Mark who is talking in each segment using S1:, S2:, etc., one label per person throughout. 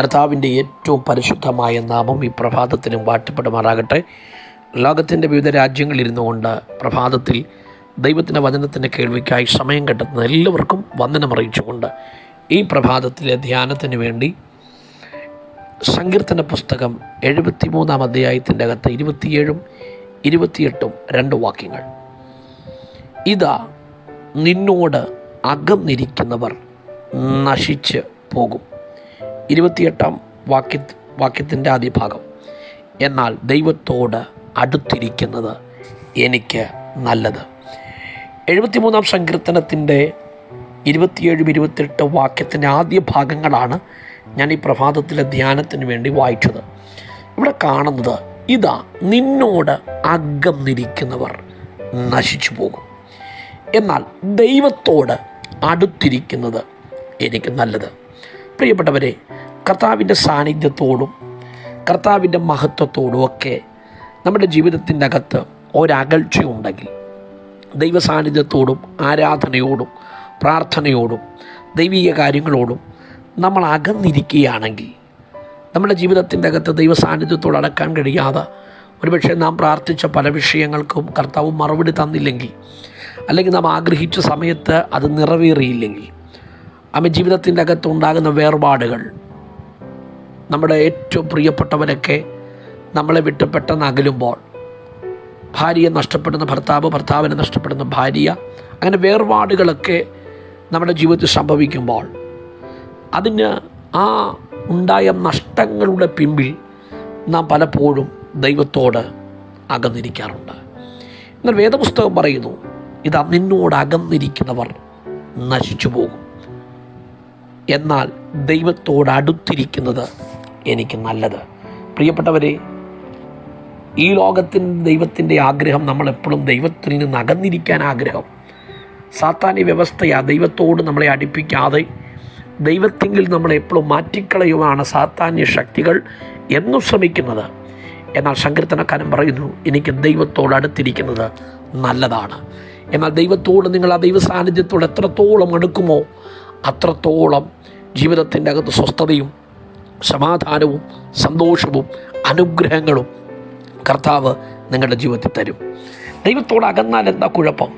S1: കർത്താവിന്റെ ഏറ്റവും പരിശുദ്ധമായ നാമം ഈ പ്രഭാതത്തിനും വാഴ്ത്തപ്പെടുമാറാകട്ടെ. ലോകത്തിന്റെ വിവിധ രാജ്യങ്ങളിരുന്നു കൊണ്ട് പ്രഭാതത്തിൽ ദൈവത്തിന്റെ വചനത്തിന്റെ കേൾവിക്കായി സമയം കണ്ടെത്തുന്ന എല്ലാവർക്കും വന്ദനം അറിയിച്ചുകൊണ്ട് ഈ പ്രഭാതത്തിലെ ധ്യാനത്തിന് വേണ്ടി സങ്കീർത്തന പുസ്തകം എഴുപത്തി മൂന്നാം അധ്യായത്തിന്റെ അകത്ത് ഇരുപത്തിയേഴും ഇരുപത്തിയെട്ടും രണ്ട് വാക്യങ്ങൾ. ഇതാ നിന്നോട് അകന്നിരിക്കുന്നവർ നശിച്ച് പോകും. ഇരുപത്തിയെട്ടാം വാക്യ വാക്യത്തിന്റെ ആദ്യ ഭാഗം എന്നാൽ ദൈവത്തോട് അടുത്തിരിക്കുന്നത് എനിക്ക് നല്ലത്. എഴുപത്തിമൂന്നാം സങ്കീർത്തനത്തിന്റെ ഇരുപത്തിയേഴും ഇരുപത്തിയെട്ട് വാക്യത്തിന്റെ ആദ്യ ഭാഗങ്ങളാണ് ഞാൻ ഈ പ്രഭാതത്തിലെ ധ്യാനത്തിന് വേണ്ടി വായിച്ചത്. ഇവിടെ കാണുന്നത് ഇതാ നിന്നോട് അകം നിരിക്കുന്നവർ നശിച്ചു പോകും. എന്നാൽ ദൈവത്തോട് അടുത്തിരിക്കുന്നത് എനിക്ക് നല്ലത്. പ്രിയപ്പെട്ടവരെ കർത്താവിന്റെ സാന്നിധ്യത്തോടും കർത്താവിന്റെ മഹത്വത്തോടും ഒക്കെ നമ്മുടെ ജീവിതത്തിന്റെ അകത്ത് ഒരകൽച്ചയുണ്ടെങ്കിൽ ദൈവ സാന്നിധ്യത്തോടും ആരാധനയോടും പ്രാർത്ഥനയോടും ദൈവിക കാര്യങ്ങളോടും നമ്മൾ അകന്നിരിക്കുകയാണെങ്കിൽ നമ്മുടെ ജീവിതത്തിന്റെ അകത്ത് ദൈവ സാന്നിധ്യത്തോട് അടക്കാൻ കഴിയാതെ ഒരുപക്ഷെ നാം പ്രാർത്ഥിച്ച പല വിഷയങ്ങൾക്കും കർത്താവ് മറുപടി തന്നില്ലെങ്കിൽ അല്ലെങ്കിൽ നാം ആഗ്രഹിച്ച സമയത്ത് അത് നിറവേറിയില്ലെങ്കിൽ. അമ്മ ജീവിതത്തിന്റെ അകത്തുണ്ടാകുന്ന വേർപാടുകൾ നമ്മുടെ ഏറ്റവും പ്രിയപ്പെട്ടവരൊക്കെ നമ്മളെ വിട്ട് പെട്ടെന്ന് അകലുമ്പോൾ ഭാര്യയെ നഷ്ടപ്പെടുന്ന ഭർത്താവ് ഭർത്താവിനെ നഷ്ടപ്പെടുന്ന ഭാര്യ അങ്ങനെ വേർപാടുകളൊക്കെ നമ്മുടെ ജീവിതത്തിൽ സംഭവിക്കുമ്പോൾ അതിന് ആ ഉണ്ടായ നഷ്ടങ്ങളുടെ പിമ്പിൽ നാം പലപ്പോഴും ദൈവത്തോട് അകന്നിരിക്കാറുണ്ട്. എന്നാൽ വേദപുസ്തകം പറയുന്നു ഇത് നിന്നോട് അകന്നിരിക്കുന്നവർ നശിച്ചു പോകും എന്നാൽ ദൈവത്തോട് അടുത്തിരിക്കുന്നത് എനിക്ക് നല്ലത്. പ്രിയപ്പെട്ടവരെ ഈ ലോകത്തിൽ ദൈവത്തിന്റെ ആഗ്രഹം നമ്മളെപ്പോഴും ദൈവത്തിൽ നിന്ന് അകന്നിരിക്കാൻ ആഗ്രഹം. സാത്താന്യ വ്യവസ്ഥയാ ദൈവത്തോട് നമ്മളെ അടുപ്പിക്കാതെ ദൈവത്തെങ്കിൽ നമ്മളെ എപ്പോഴും മാറ്റിക്കളയുമാണ് സാത്താന്യ ശക്തികൾ എന്നും ശ്രമിക്കുന്നത്. എന്നാൽ സങ്കീർത്തനക്കാരൻ പറയുന്നു എനിക്ക് ദൈവത്തോട് അടുത്തിരിക്കുന്നത് നല്ലതാണ്. എന്നാൽ ദൈവത്തോട് നിങ്ങൾ ആ ദൈവ സാന്നിധ്യത്തോട് എത്രത്തോളം അടുക്കുമോ അത്രത്തോളം ജീവിതത്തിന്റെ അകത്ത് സ്വസ്ഥതയും സമാധാനവും സന്തോഷവും അനുഗ്രഹങ്ങളും കർത്താവ് നിങ്ങളുടെ ജീവിതത്തിൽ തരും. ദൈവത്തോട് അകന്നാൽ എന്താ കുഴപ്പം?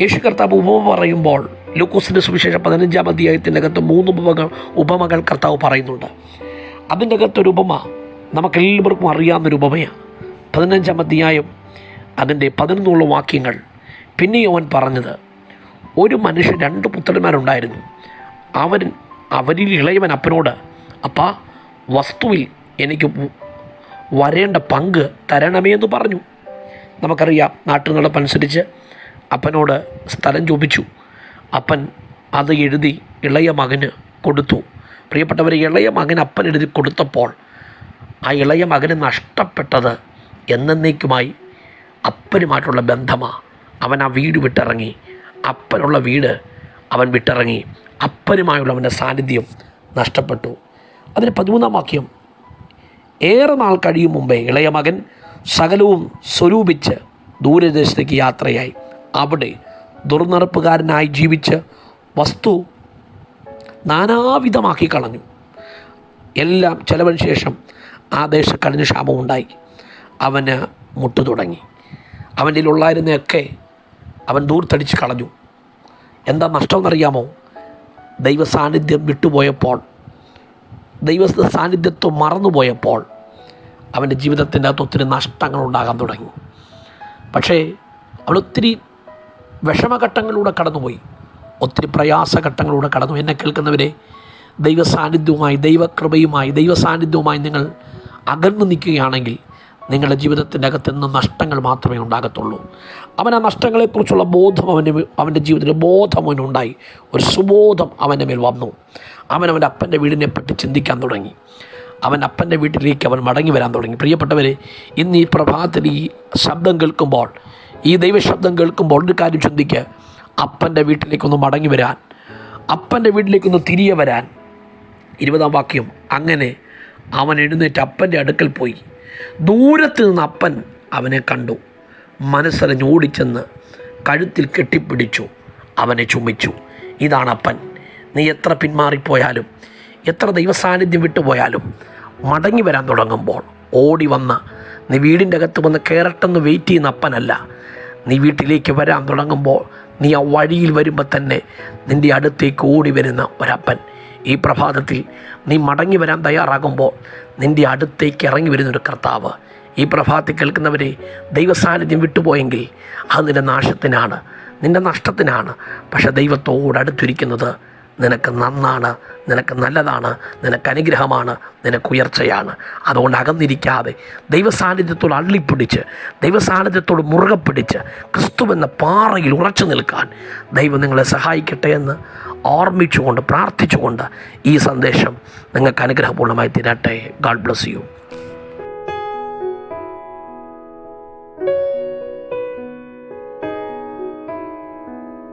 S1: യേശു കർത്താവ് ഉപമ പറയുമ്പോൾ ലൂക്കോസിന്റെ സുവിശേഷം പതിനഞ്ചാം അധ്യായത്തിന്റെ അകത്ത് മൂന്ന് ഉപമകൾ ഉപമകൾ കർത്താവ് പറയുന്നുണ്ട്. അതിന്റെ അകത്തൊരു ഉപമ നമുക്കെല്ലാവർക്കും അറിയാവുന്നൊരു ഉപമയാണ് പതിനഞ്ചാം അധ്യായം അതിന്റെ പതിനൊന്നുള്ള വാക്യങ്ങൾ. പിന്നെയും അവൻ പറഞ്ഞത് ഒരു മനുഷ്യൻ രണ്ട് പുത്രന്മാരുണ്ടായിരുന്നു. അവൻ അവരിൽ ഇളയവൻ അപ്പനോട് അപ്പാ വസ്തുവിൽ എനിക്ക് വരേണ്ട പങ്ക് തരണമേ എന്ന് പറഞ്ഞു. നമുക്കറിയാം നാട്ടു നടപ്പനുസരിച്ച് അപ്പനോട് സ്ഥലം ചോദിച്ചു. അപ്പൻ അത് എഴുതി ഇളയ മകന് കൊടുത്തു. പ്രിയപ്പെട്ടവർ ഇളയ മകൻ അപ്പൻ എഴുതി കൊടുത്തപ്പോൾ ആ ഇളയ മകന് നഷ്ടപ്പെട്ടത് എന്നേക്കുമായി അപ്പനുമായിട്ടുള്ള ബന്ധമാണ് അവൻ ആ വീട് വിട്ടിറങ്ങി. അപ്പനുള്ള വീട് അവൻ വിട്ടിറങ്ങി. അപ്പനുമായുള്ള അവന്റെ സാന്നിധ്യം നഷ്ടപ്പെട്ടു. അതിന് പതിമൂന്നാം വാക്യം ഏറെ നാൾ കഴിയും മുമ്പേ ഇളയ മകൻ സകലവും സ്വരൂപിച്ച് ദൂരദേശത്തേക്ക് യാത്രയായി. അവിടെ ദുർനടപ്പുകാരനായി ജീവിച്ച് വസ്തു നാനാവിധമാക്കി കളഞ്ഞു. എല്ലാം ചെലവിന് ശേഷം ആ ദേശം കഠിന ക്ഷാമമുണ്ടായി. അവന് മുട്ടു തുടങ്ങി. അവന്റെ ഉള്ളായിരുന്നൊക്കെ അവൻ ദൂർത്തടിച്ച് കളഞ്ഞു. എന്താ നഷ്ടമെന്നറിയാമോ? ദൈവസാന്നിധ്യം വിട്ടുപോയപ്പോൾ ദൈവ സാന്നിധ്യത്വം മറന്നുപോയപ്പോൾ അവന്റെ ജീവിതത്തിന്റെ അകത്ത് ഒത്തിരി നഷ്ടങ്ങൾ ഉണ്ടാകാൻ തുടങ്ങി. പക്ഷേ അവൾ ഒത്തിരി വിഷമഘട്ടങ്ങളിലൂടെ കടന്നുപോയി. ഒത്തിരി പ്രയാസഘട്ടങ്ങളിലൂടെ കടന്നു എന്നെ കേൾക്കുന്നവരെ ദൈവസാന്നിധ്യവുമായി ദൈവകൃപയുമായി ദൈവസാന്നിധ്യവുമായി നിങ്ങൾ അകന്നു നിൽക്കുകയാണെങ്കിൽ നിങ്ങളുടെ ജീവിതത്തിന്റെ അകത്ത് നിന്ന് നഷ്ടങ്ങൾ മാത്രമേ ഉണ്ടാകത്തുള്ളൂ. അവൻ ആ നഷ്ടങ്ങളെക്കുറിച്ചുള്ള ബോധം അവന്റെ അവന്റെ ജീവിതത്തിൽ ബോധം അവനുണ്ടായി. ഒരു സുബോധം അവന്റെ മേൽ വന്നു. അവൻ അവന്റെ അപ്പന്റെ വീടിനെ പറ്റി ചിന്തിക്കാൻ തുടങ്ങി. അവൻ അപ്പന്റെ വീട്ടിലേക്ക് അവൻ മടങ്ങി വരാൻ തുടങ്ങി. പ്രിയപ്പെട്ടവരെ ഇന്ന് ഈ പ്രഭാതത്തിൽ ഈ ശബ്ദം കേൾക്കുമ്പോൾ ഈ ദൈവശബ്ദം കേൾക്കുമ്പോൾ ഒരു കാര്യം ചിന്തിക്കുക അപ്പന്റെ വീട്ടിലേക്കൊന്ന് മടങ്ങി വരാൻ അപ്പന്റെ വീട്ടിലേക്കൊന്ന് തിരികെ വരാൻ. ഇരുപതാം വാക്യം അങ്ങനെ അവൻ എഴുന്നേറ്റ് അപ്പന്റെ അടുക്കൽ പോയി. ദൂരത്ത് നിന്ന് അപ്പൻ അവനെ കണ്ടു. മനസ്സറിഞ്ഞ് ഓടിച്ചെന്ന് കഴുത്തിൽ കെട്ടിപ്പിടിച്ചു. അവനെ ചുമിച്ചു ഇതാണ് അപ്പൻ. നീ എത്ര പിന്മാറിപ്പോയാലും എത്ര ദൈവസാന്നിധ്യം വിട്ടുപോയാലും മടങ്ങി വരാൻ തുടങ്ങുമ്പോൾ ഓടി വന്ന് നീ വീടിന്റെ അകത്ത് വന്ന് കയറട്ടെന്ന് വെയിറ്റ് ചെയ്യുന്ന അപ്പനല്ല. നീ വീട്ടിലേക്ക് വരാൻ തുടങ്ങുമ്പോൾ നീ ആ വഴിയിൽ വരുമ്പോൾ തന്നെ നിന്റെ അടുത്തേക്ക് ഓടി വരുന്ന ഒരപ്പൻ. ഈ പ്രഭാതത്തിൽ നീ മടങ്ങി വരാൻ തയ്യാറാകുമ്പോൾ നിന്റെ അടുത്തേക്ക് ഇറങ്ങി വരുന്നൊരു കർത്താവ്. ഈ പ്രഭാതത്തിൽ കേൾക്കുന്നവരെ ദൈവസാന്നിധ്യം വിട്ടുപോയെങ്കിൽ അത് നിന്റെ നാശത്തിനാണ് നിന്റെ നഷ്ടത്തിനാണ്. പക്ഷേ ദൈവത്തോട് അടുത്തിരിക്കുന്നത് നിനക്ക് നന്നാണ് നിനക്ക് നല്ലതാണ് നിനക്ക് അനുഗ്രഹമാണ് നിനക്ക് ഉയർച്ചയാണ്. അതുകൊണ്ട് അകന്നിരിക്കാതെ ദൈവസാന്നിധ്യത്തോട് അള്ളിപ്പിടിച്ച് ദൈവസാന്നിധ്യത്തോട് മുറുകെ പിടിച്ച് ക്രിസ്തുവെന്ന പാറയിൽ ഉറച്ചു നിൽക്കാൻ ദൈവം നിങ്ങളെ സഹായിക്കട്ടെ എന്ന് ഓർമ്മിച്ചുകൊണ്ട് പ്രാർത്ഥിച്ചുകൊണ്ട് ഈ സന്ദേശം നിങ്ങൾക്ക് അനുഗ്രഹപൂർണമായി തീരട്ടെ. God bless you